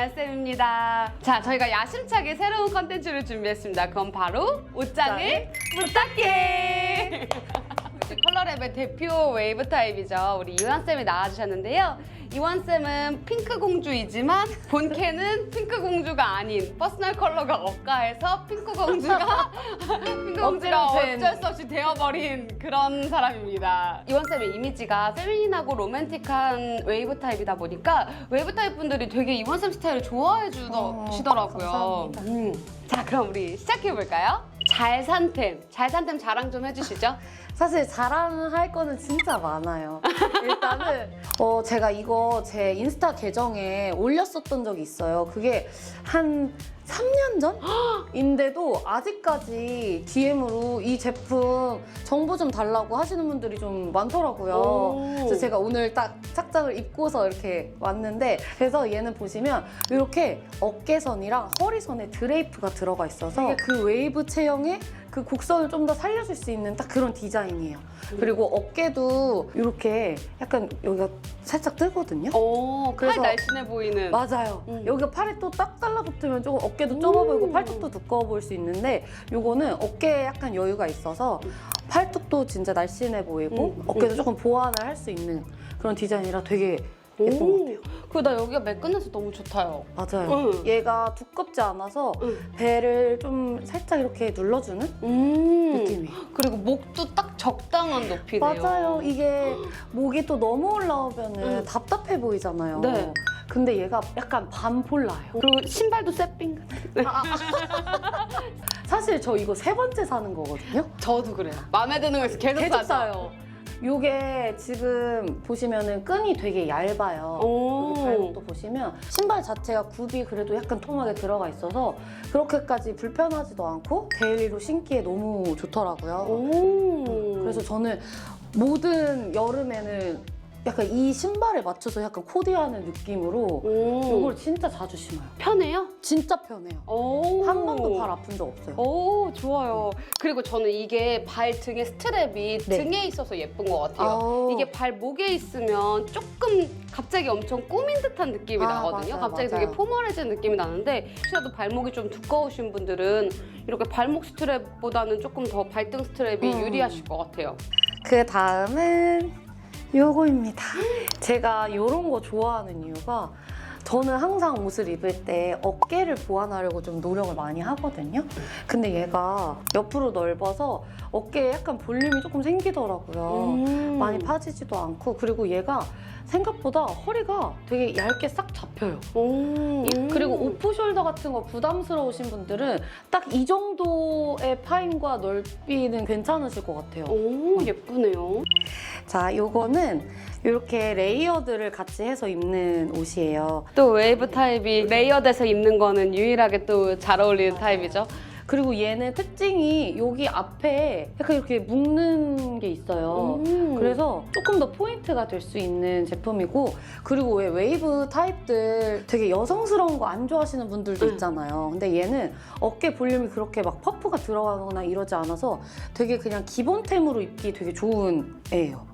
나연쌤입니다. 자, 저희가 야심차게 새로운 컨텐츠를 준비했습니다. 그건 바로 옷장을 부탁해! 컬러랩의 대표 웨이브 타입이죠. 우리 이완쌤이 나와주셨는데요. 이완쌤은 핑크 공주이지만 본캐는 핑크 공주가 아닌 퍼스널 컬러가 억가해서 핑크 공주가 핑크 공주가 억지로 된. 어쩔 수 없이 되어버린 그런 사람입니다. 이완쌤의 이미지가 페미닌하고 로맨틱한 웨이브 타입이다 보니까 웨이브 타입 분들이 되게 이완쌤 스타일을 좋아해 어, 주시더라고요. 감사합니다. 음. 자, 그럼 우리 시작해볼까요? 잘 산템, 잘 산템 자랑 좀 해주시죠. 사실 자랑할 거는 진짜 많아요. 일단은 어, 제가 이거 제 인스타 계정에 올렸었던 적이 있어요. 그게 한 3년 전인데도 아직까지 DM으로 이 제품 정보 좀 달라고 하시는 분들이 좀 많더라고요. 오. 그래서 제가 오늘 딱 착장을 입고서 이렇게 왔는데 그래서 얘는 보시면 이렇게 어깨선이랑 허리선에 드레이프가 들어가 있어서 그 웨이브 체형에 그 곡선을 좀 더 살려줄 수 있는 딱 그런 디자인이에요. 그리고 어깨도 이렇게 약간 여기가 살짝 뜨거든요. 오, 팔 그래서- 날씬해 보이는. 맞아요. 음. 여기가 팔에 또딱 달라붙으면 조금 어깨도 좁아 보이고 음. 팔뚝도 두꺼워 보일 수 있는데 요거는 어깨에 약간 여유가 있어서 팔뚝도 진짜 날씬해 보이고 음. 어깨도 조금 보완을 할 수 있는 그런 디자인이라 되게 예쁜 것 같아요. 그리고 나 여기가 매끈해서 너무 좋다요. 맞아요. 응. 얘가 두껍지 않아서 응. 배를 좀 살짝 이렇게 눌러주는 음. 느낌이에요. 그리고 목도 딱 적당한 높이네요. 맞아요. 이게 목이 또 너무 올라오면은 응. 답답해 보이잖아요. 네. 근데 얘가 약간 반폴라요. 그리고 신발도 쇠빙. 사실 저 이거 세 번째 사는 거거든요. 저도 그래요. 마음에 드는 거 있어 계속, 계속 사죠. 사요. 요게 지금 보시면은 끈이 되게 얇아요. 오. 여기 발목도 보시면 신발 자체가 굽이 그래도 약간 통하게 들어가 있어서 그렇게까지 불편하지도 않고 데일리로 신기에 너무 좋더라고요. 오. 그래서 저는 모든 여름에는 약간 이 신발에 맞춰서 약간 코디하는 느낌으로 오. 이걸 진짜 자주 신어요. 편해요? 진짜 편해요. 오. 한 번도 발 아픈 적 없어요. 오, 좋아요. 그리고 저는 이게 발 등에 스트랩이 네. 등에 있어서 예쁜 것 같아요. 아우. 이게 발 목에 있으면 조금 갑자기 엄청 꾸민 듯한 느낌이 아, 나거든요. 맞아요, 갑자기 맞아요. 되게 포멀해진 느낌이 나는데 혹시라도 발목이 좀 두꺼우신 분들은 이렇게 발목 스트랩보다는 조금 더 발등 스트랩이 음. 유리하실 것 같아요. 그 다음은 요거입니다. 제가 이런 거 좋아하는 이유가 저는 항상 옷을 입을 때 어깨를 보완하려고 좀 노력을 많이 하거든요. 근데 얘가 옆으로 넓어서 어깨에 약간 볼륨이 조금 생기더라고요. 음. 많이 파지지도 않고 그리고 얘가 생각보다 허리가 되게 얇게 싹 잡혀요. 오. 이- 그리고 오프숄더 같은 거 부담스러우신 분들은 딱 이 정도의 파임과 넓이는 괜찮으실 것 같아요. 오, 예쁘네요. 자, 요거는 이렇게 레이어드를 같이 해서 입는 옷이에요. 또 웨이브 타입이 레이어드해서 입는 거는 유일하게 또 잘 어울리는 타입이죠. 그리고 얘는 특징이 여기 앞에 약간 이렇게 묶는 게 있어요. 음. 그래서 조금 더 포인트가 될 수 있는 제품이고 그리고 왜 웨이브 타입들 되게 여성스러운 거 안 좋아하시는 분들도 응. 있잖아요. 근데 얘는 어깨 볼륨이 그렇게 막 퍼프가 들어가거나 이러지 않아서 되게 그냥 기본템으로 입기 되게 좋은 애예요.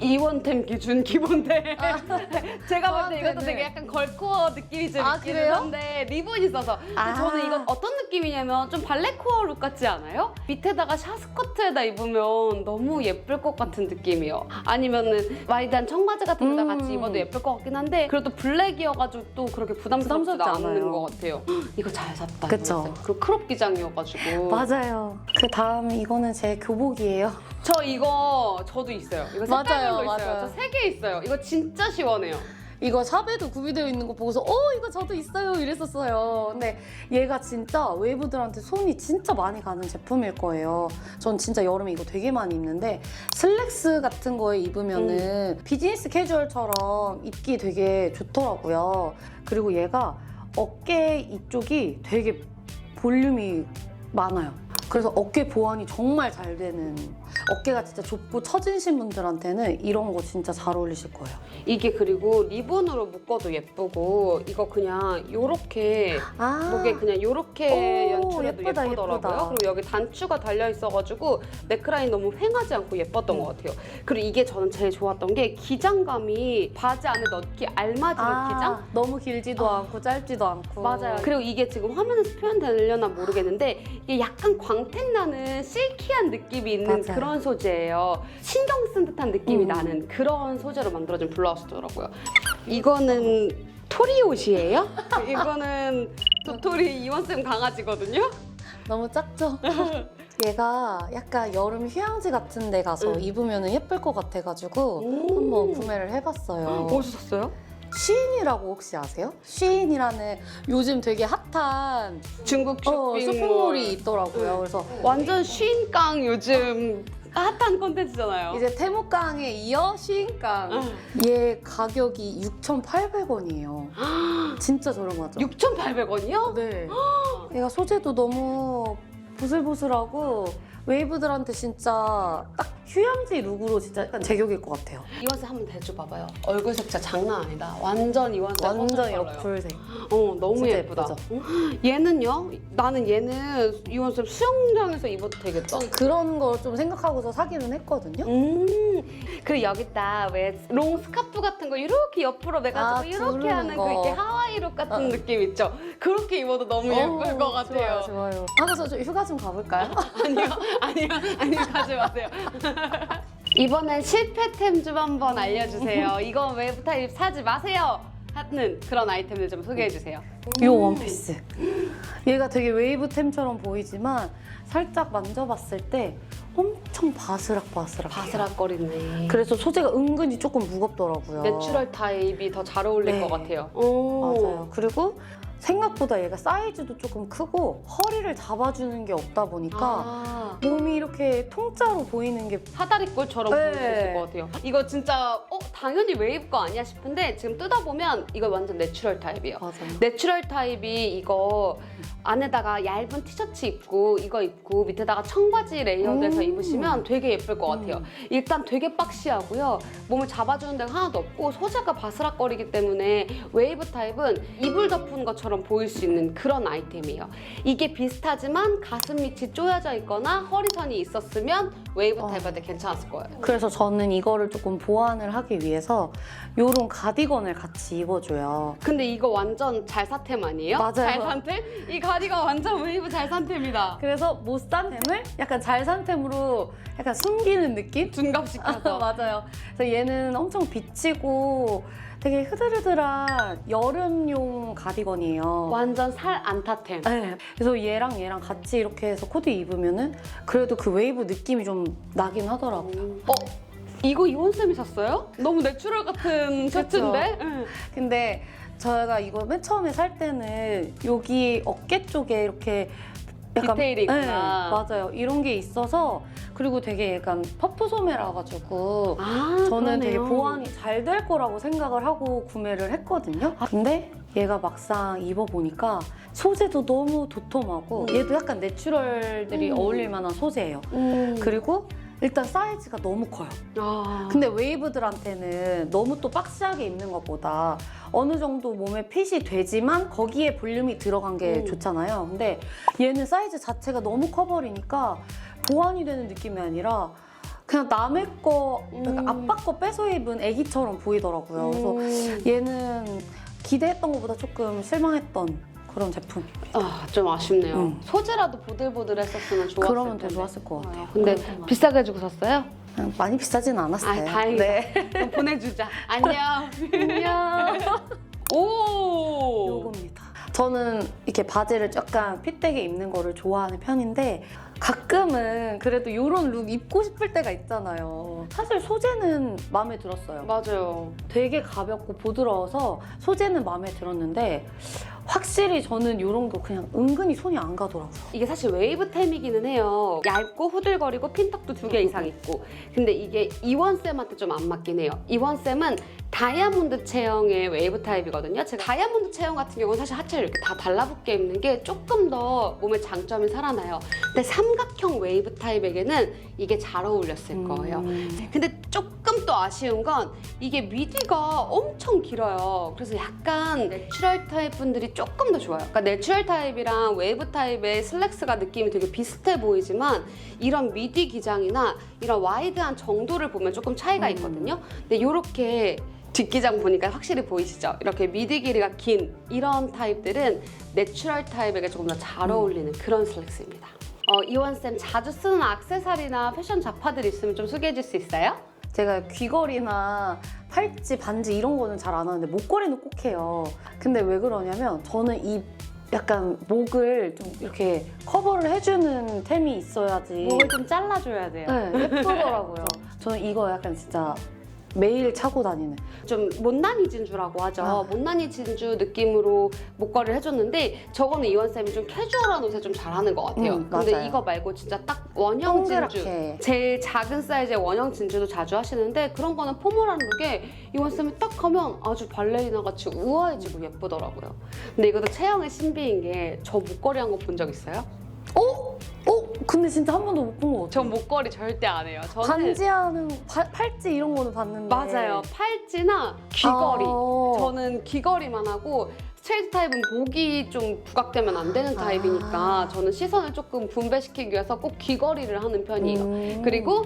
이원템 기준 기본템. 제가 볼 때 아, 이것도 네네. 되게 약간 걸코어 느낌이 좀 아, 있기는 그래요? 한데 리본이 있어서 근데 아. 저는 이건 어떤 느낌이냐면 좀 발레코어 룩 같지 않아요? 밑에다가 샤스커트에다 입으면 너무 예쁠 것 같은 느낌이에요. 아니면은 와이드한 청바지 같은 데다 음. 같이 입어도 예쁠 것 같긴 한데 그래도 블랙이어가지고 또 그렇게 부담스럽지 않는. 것 같아요. 이거 잘 샀다. 그쵸. 그리고 크롭 기장이어가지고 맞아요. 그 다음 이거는 제 교복이에요. 저 이거 저도 있어요. 이거 맞아요, 색깔별로. 맞아요. 저 세 개 있어요. 이거 진짜 시원해요. 이거 샵에도 구비되어 있는 거 보고서 어 이거 저도 있어요 이랬었어요. 근데 얘가 진짜 웨이브들한테 손이 진짜 많이 가는 제품일 거예요. 전 진짜 여름에 이거 되게 많이 입는데 슬랙스 같은 거에 입으면은 비즈니스 캐주얼처럼 입기 되게 좋더라고요. 그리고 얘가 어깨 이쪽이 되게 볼륨이 많아요. 그래서 어깨 보완이 정말 잘 되는 어깨가 진짜 좁고 처진신 분들한테는 이런 거 진짜 잘 어울리실 거예요. 이게 그리고 리본으로 묶어도 예쁘고 이거 그냥 요렇게 아, 목에 그냥 요렇게 오, 연출해도 예쁘다, 예쁘더라고요. 예쁘다. 그리고 여기 단추가 달려 있어가지고 넥라인 너무 횡하지 않고 예뻤던 음. 것 같아요. 그리고 이게 저는 제일 좋았던 게 기장감이 바지 안에 넣기 알맞은 아, 기장? 너무 길지도 않고 짧지도 않고. 맞아요. 그리고 이게 지금 화면에서 표현되려나 모르겠는데 이게 약간 광택 나는 실키한 느낌이 있는 맞아요. 그런 소재예요. 신경 쓴 듯한 느낌이 음. 나는 그런 소재로 만들어진 블라우스더라고요. 이거는 토리 옷이에요? 이거는 도토리 이원쌤 강아지거든요. 너무 작죠? 얘가 약간 여름 휴양지 같은 데 가서 응. 입으면 예쁠 것 같아가지고 오. 한번 구매를 해봤어요. 어디서 샀어요? 쉬인이라고 혹시 아세요? 쉬인이라는 요즘 되게 핫한 중국 쇼핑 어, 쇼핑몰이 있더라고요. 그래서 완전 쉰깡 요즘 핫한 콘텐츠잖아요. 이제 태무깡에 이어 쉬인깡. 응. 얘 가격이 6,800원이에요. 진짜 저렴하죠? 6,800원이요? 네. 얘가 소재도 너무 보슬보슬하고 웨이브들한테 진짜 딱 휴양지 룩으로 진짜 약간 제격일 것 같아요. 이원쌤 한번 대줘 봐봐요. 얼굴 색자 장난 아니다. 완전 이원쌤 완전 옆풀색. 어 너무 진짜 예쁘다. 예쁘죠? 어? 얘는요? 나는 얘는 이원쌤 수영장에서 입어도 되겠다. 그런 걸 좀 생각하고서 사기는 했거든요. 음, 그리고 여기다 왜 롱 스카프 같은 거 이렇게 옆으로 매가지고 아, 이렇게 하는 거. 그 이렇게 하와이 룩 같은 어. 느낌 있죠? 그렇게 입어도 너무 예쁠 어, 것 같아요. 좋아요, 좋아요. 하면서 좀 휴가 좀 가볼까요? 아니요, 아니요, 아니요, 가지 마세요. 이번엔 실패템 좀 한번 알려주세요. 웨브 타입 사지 마세요. 하는 그런 아이템들 좀 소개해 주세요. 이 원피스. 얘가 되게 웨이브템처럼 보이지만 살짝 만져봤을 때 엄청 바스락바스락. 바스락거리네. 그래서 소재가 은근히 조금 무겁더라고요. 내추럴 타입이 더 잘 어울릴 네. 것 같아요. 오. 맞아요. 그리고 생각보다 얘가 사이즈도 조금 크고 허리를 잡아주는 게 없다 보니까 아, 몸이 이렇게 통짜로 보이는 게 사다리꼴처럼 네. 보일 수 있을 것 같아요. 이거 진짜 어 당연히 웨이브 거 아니야 싶은데 지금 뜯어보면 이거 완전 내추럴 타입이에요. 맞아요. 내추럴 타입이 이거 안에다가 얇은 티셔츠 입고 이거 입고 밑에다가 청바지 레이어드해서 음. 입으시면 되게 예쁠 것 같아요. 음. 일단 되게 박시하고요. 몸을 잡아주는 데가 하나도 없고 소재가 바스락거리기 때문에 웨이브 타입은 이불 덮은 것처럼 보일 수 있는 그런 아이템이에요. 이게 비슷하지만 가슴 밑이 쪼여져 있거나 허리선이 있었으면 웨이브 어. 타입한테 괜찮았을 거예요. 그래서 저는 이거를 조금 보완을 하기 위해서 요런 가디건을 같이 입어줘요. 근데 이거 완전 잘사템 아니에요? 맞아요. 잘산템? 이 가디건 완전 웨이브 잘산템이다. 그래서 못 산 템을 약간 잘산 템으로 약간 숨기는 느낌? 둔갑시켜서. 맞아요. 그래서 얘는 엄청 비치고 되게 흐드르드한 여름용 가디건이에요. 완전 살 안 타템. 네. 그래서 얘랑 얘랑 같이 이렇게 해서 코디 입으면은 그래도 그 웨이브 느낌이 좀 나긴 하더라고요. 어? 이거 이원쌤이 샀어요? 너무 내추럴 같은 셔츠인데? 응. 근데 저희가 이거 맨 처음에 살 때는 여기 어깨 쪽에 이렇게 디테일이 있구나. 네, 맞아요. 이런 게 있어서 그리고 되게 약간 퍼프 소매라 가지고 아, 저는 되게 그러네요. 보완이 잘 될 거라고 생각을 하고 구매를 했거든요. 근데 얘가 막상 입어보니까 소재도 너무 도톰하고 얘도 약간 내추럴들이 음. 어울릴 만한 소재예요. 음. 그리고 일단 사이즈가 너무 커요. 아. 근데 웨이브들한테는 너무 또 박시하게 입는 것보다 어느 정도 몸에 핏이 되지만 거기에 볼륨이 들어간 게 음. 좋잖아요. 근데 얘는 사이즈 자체가 너무 커버리니까 보완이 되는 느낌이 아니라 그냥 남의 거, 그러니까 음. 아빠 거 뺏어 입은 애기처럼 보이더라고요. 그래서 음. 얘는 기대했던 것보다 조금 실망했던 그런 제품입니다. 아, 좀 아쉽네요. 음. 소재라도 보들보들했었으면 좋았을 그러면 더 텐데. 좋았을 것 같아요. 아, 근데. 비싸게 주고 샀어요? 많이 비싸진 않았어요. 아, 다행이다. 네. 그럼 보내주자. 안녕. 안녕. 오. 요겁니다. 저는 이렇게 바지를 약간 핏되게 입는 거를 좋아하는 편인데 가끔은 그래도 이런 룩 입고 싶을 때가 있잖아요. 사실 소재는 마음에 들었어요. 맞아요. 되게 가볍고 부드러워서 소재는 마음에 들었는데 확실히 저는 이런 거 그냥 은근히 손이 안 가더라고요. 이게 사실 웨이브템이기는 해요. 얇고 후들거리고 핀턱도 두 개 이상 있고. 근데 이게 이원쌤한테 좀 안 맞긴 해요. 이원쌤은 다이아몬드 체형의 웨이브 타입이거든요. 제가 다이아몬드 체형 같은 경우는 사실 하체를 이렇게 다 달라붙게 입는 게 조금 더 몸의 장점이 살아나요. 근데 삼각형 웨이브 타입에게는 이게 잘 어울렸을 거예요. 음. 근데 조금 또 아쉬운 건 이게 미디가 엄청 길어요. 그래서 약간 내추럴 타입 분들이 조금 더 좋아요. 그러니까 내추럴 타입이랑 웨이브 타입의 슬랙스가 느낌이 되게 비슷해 보이지만 이런 미디 기장이나 이런 와이드한 정도를 보면 조금 차이가 있거든요. 근데 이렇게 뒷기장 보니까 확실히 보이시죠? 이렇게 미디 길이가 긴 이런 타입들은 내추럴 타입에게 조금 더 잘 어울리는 그런 슬랙스입니다. 어, 이원쌤 자주 쓰는 액세서리나 패션 잡화들 있으면 좀 소개해 줄 수 있어요? 제가 귀걸이나 팔찌, 반지 이런 거는 잘 안 하는데 목걸이는 꼭 해요. 근데 왜 그러냐면 저는 이 약간 목을 좀 이렇게 커버를 해주는 템이 있어야지 목을 좀 잘라줘야 돼요. 네, 예쁘더라고요. 저는 이거 약간 진짜 매일 차고 다니는. 좀 못난이 진주라고 하죠. 아. 못난이 진주 느낌으로 목걸이를 해줬는데 저거는 이원쌤이 좀 캐주얼한 옷에 좀 잘하는 것 같아요. 음, 근데 맞아요. 이거 말고 진짜 딱 원형 진주. 동그랗게. 제일 작은 사이즈의 원형 진주도 자주 하시는데 그런 거는 포멀한 룩에 이원쌤이 딱 하면 아주 발레리나 같이 우아해지고 예쁘더라고요. 근데 이것도 체형의 신비인 게 저 목걸이 한 거 본 적 있어요? 어? 어? 근데 진짜 한 번도 못 본 것 같아요. 전 목걸이 절대 안 해요. 저는 반지하는 팔- 팔찌 이런 거는 봤는데 맞아요. 팔찌나 귀걸이. 어. 저는 귀걸이만 하고 스트레이트 타입은 목이 좀 부각되면 안 되는 타입이니까 아. 저는 시선을 조금 분배시키기 위해서 꼭 귀걸이를 하는 편이에요. 음. 그리고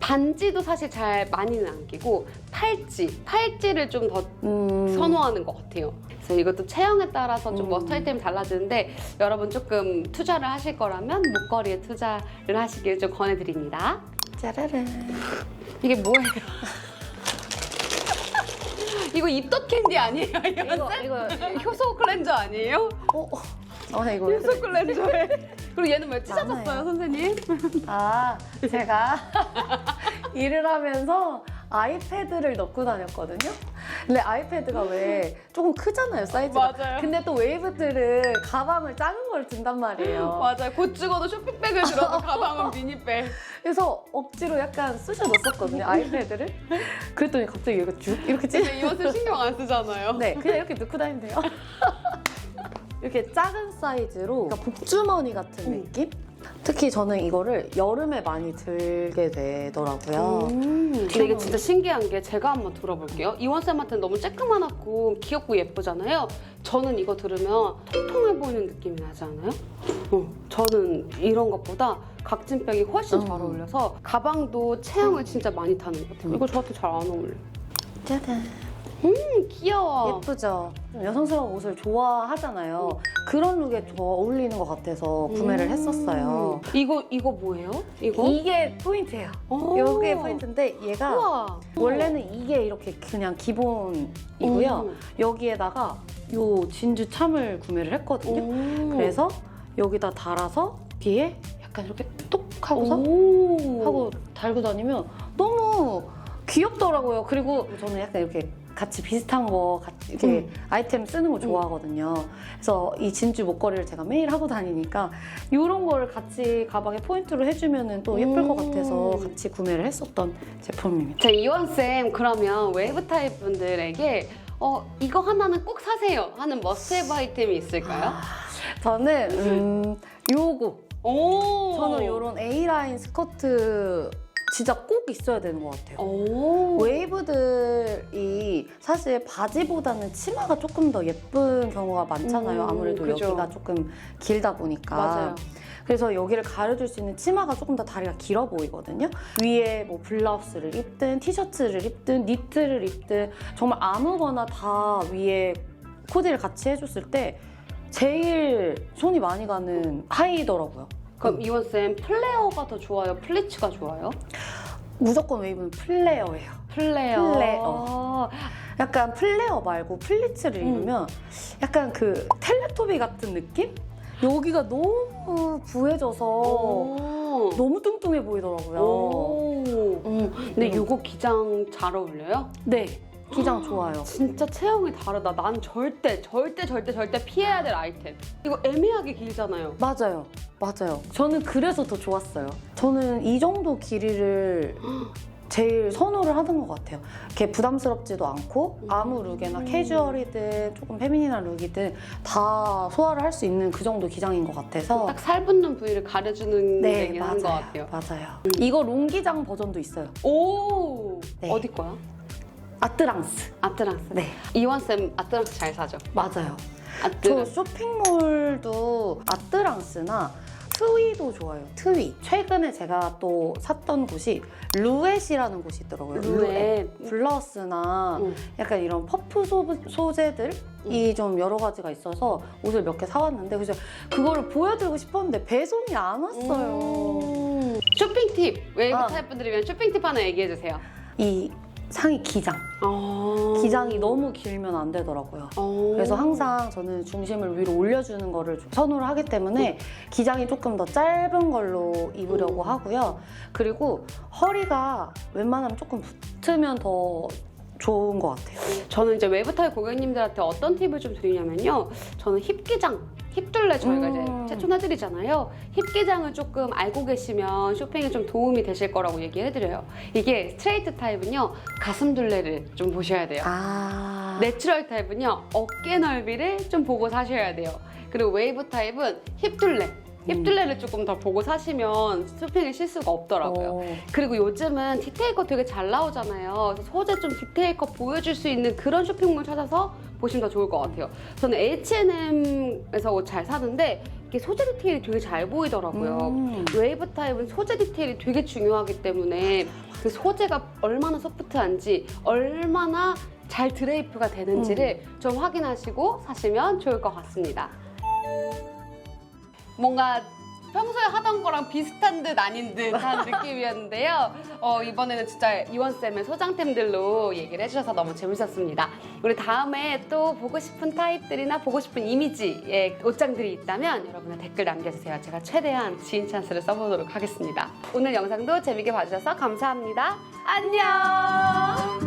반지도 사실 잘 많이는 안 끼고 팔찌, 팔찌를 좀 더 음. 선호하는 것 같아요. 그래서 이것도 체형에 따라서 좀 음. 뭐 스타일템이 달라지는데 여러분 조금 투자를 하실 거라면 목걸이에 투자를 하시길 좀 권해드립니다. 짜라란. 이게 뭐예요? 이거 입덧 캔디 아니에요? 이거 이거 이거 효소 클렌저 아니에요? 어? 어. 아 이거 왜 효소 그래? 클렌저에 그리고 얘는 왜 찢어졌어요 많아요. 선생님? 아 제가 일을 하면서 아이패드를 넣고 다녔거든요. 근데 아이패드가 왜 조금 크잖아요 사이즈가. 맞아요. 근데 또 웨이브들은 가방을 작은 걸 든단 말이에요. 맞아요 곧 죽어도 쇼핑백을 들어도 가방은 미니백 그래서 억지로 약간 쑤셔 넣었거든요 아이패드를. 그랬더니 갑자기 얘가 쭉 이렇게 찢. 근데 이것을 신경 안 쓰잖아요 네, 그냥 이렇게 넣고 다니면 돼요. 이렇게 작은 사이즈로 그러니까 복주머니 같은 음. 느낌? 특히 저는 이거를 여름에 많이 들게 되더라고요. 근데 이게 진짜 신기한 게 제가 한번 들어볼게요. 이원쌤한테는 너무 쬐끄만하고 귀엽고 예쁘잖아요. 저는 이거 들으면 통통해 보이는 느낌이 나지 않아요? 어, 저는 이런 것보다 각진백이 훨씬 잘 음. 어울려서 가방도 체형을 진짜 많이 타는 것 같아요. 이거 저한테 잘 안 어울려. 짜잔. 음, 귀여워. 예쁘죠? 여성스러운 옷을 좋아하잖아요. 그런 룩에 더 어울리는 것 같아서 구매를 음. 했었어요. 이거 이거 뭐예요? 이거? 이게 포인트예요. 오. 이게 포인트인데 얘가 우와. 원래는 이게 이렇게 그냥 기본이고요. 음. 여기에다가 요 진주 참을 구매를 했거든요. 오. 그래서 여기다 달아서 뒤에 약간 이렇게 뚝 하고서 오. 하고 달고 다니면 너무 귀엽더라고요. 그리고 저는 약간 이렇게 같이 비슷한 거 같이 이렇게 음. 아이템 쓰는 거 좋아하거든요. 그래서 이 진주 목걸이를 제가 매일 하고 다니니까 이런 거를 같이 가방에 포인트로 해주면 또 예쁠 것 음. 같아서 같이 구매를 했었던 제품입니다. 자 이원쌤 그러면 웨이브 타입 분들에게 어 이거 하나는 꼭 사세요 하는 머스트헤브 아이템이 있을까요? 저는 음, 요거 오 저는 이런 A라인 스커트 진짜 꼭 있어야 되는 것 같아요. 오 웨이브들이 사실 바지보다는 치마가 조금 더 예쁜 경우가 많잖아요. 음, 아무래도 그죠. 여기가 조금 길다 보니까. 맞아요. 그래서 여기를 가려줄 수 있는 치마가 조금 더 다리가 길어 보이거든요. 위에 뭐 블라우스를 입든 티셔츠를 입든 니트를 입든 정말 아무거나 다 위에 코디를 같이 해줬을 때 제일 손이 많이 가는 하이더라고요. 그럼 이원 쌤 플레어가 더 좋아요? 플리츠가 좋아요? 무조건 웨이브는 플레어예요. 플레어 플레어. 약간 플레어 말고 플리츠를 음. 입으면 약간 그 텔레토비 같은 느낌? 여기가 너무 부해져서 오. 너무 뚱뚱해 보이더라고요. 오. 음, 근데 음. 이거 기장 잘 어울려요? 네. 기장 좋아요. 진짜 체형이 다르다. 난 절대, 절대, 절대, 절대 피해야 될 아이템. 이거 애매하게 길잖아요. 맞아요. 맞아요. 저는 그래서 더 좋았어요. 저는 이 정도 길이를 제일 선호를 하는 것 같아요. 이렇게 부담스럽지도 않고 아무 룩에나 캐주얼이든 조금 페미닌한 룩이든 다 소화를 할 수 있는 그 정도 기장인 것 같아서 딱 살 붙는 부위를 가려주는 네 얘기를 하는 것 같아요. 맞아요. 이거 롱기장 버전도 있어요. 오! 네. 어디 거야? 아뜨랑스. 아트랑스. 네 이원쌤 아트랑스 잘 사죠? 맞아요. 저 아트랑스. 쇼핑몰도 아뜨랑스나 트위도 좋아요. 트위. 최근에 제가 또 샀던 곳이 루엣이라는 곳이 있더라고요. 루엣. 블러스나 응. 약간 이런 퍼프 소, 소재들이 좀 여러 가지가 있어서 옷을 몇 개 사왔는데 그래서 그거를 보여드리고 싶었는데 배송이 안 왔어요. 음. 쇼핑 팁! 웨이브 아. 타입 분들이면 쇼핑 팁 하나 얘기해 주세요. 이 상의 기장. 어. 기장이 너무 길면 안 되더라고요. 어. 그래서 항상 저는 중심을 위로 올려주는 거를 좀 선호를 하기 때문에 기장이 조금 더 짧은 걸로 입으려고 음. 하고요. 그리고 허리가 웬만하면 조금 붙으면 더 좋은 것 같아요. 저는 이제 외부 타입 고객님들한테 어떤 팁을 좀 드리냐면요. 저는 힙기장, 힙둘레 저희가 음. 이제 추천해드리잖아요. 힙기장을 조금 알고 계시면 쇼핑에 좀 도움이 되실 거라고 얘기해드려요. 이게 스트레이트 타입은요, 가슴 둘레를 좀 보셔야 돼요. 아. 내추럴 타입은요, 어깨 넓이를 좀 보고 사셔야 돼요. 그리고 웨이브 타입은 힙둘레. 힙둘레를 조금 더 보고 사시면 쇼핑에 실수가 없더라고요. 어. 그리고 요즘은 디테일 컷 되게 잘 나오잖아요. 그래서 소재 좀 디테일 컷 보여줄 수 있는 그런 쇼핑몰 찾아서 보시면 더 좋을 것 같아요. 저는 H&M에서 옷 잘 사는데 이게 소재 디테일이 되게 잘 보이더라고요. 음. 웨이브 타입은 소재 디테일이 되게 중요하기 때문에 그 소재가 얼마나 소프트한지 얼마나 잘 드레이프가 되는지를 좀 확인하시고 사시면 좋을 것 같습니다. 뭔가 평소에 하던 거랑 비슷한 듯 아닌 듯한 느낌이었는데요. 어, 이번에는 진짜 이원쌤의 소장템들로 얘기를 해주셔서 너무 재밌었습니다. 우리 다음에 또 보고 싶은 타입들이나 보고 싶은 이미지의 옷장들이 있다면 여러분의 댓글 남겨주세요. 제가 최대한 지인 찬스를 써보도록 하겠습니다. 오늘 영상도 재밌게 봐주셔서 감사합니다. 안녕!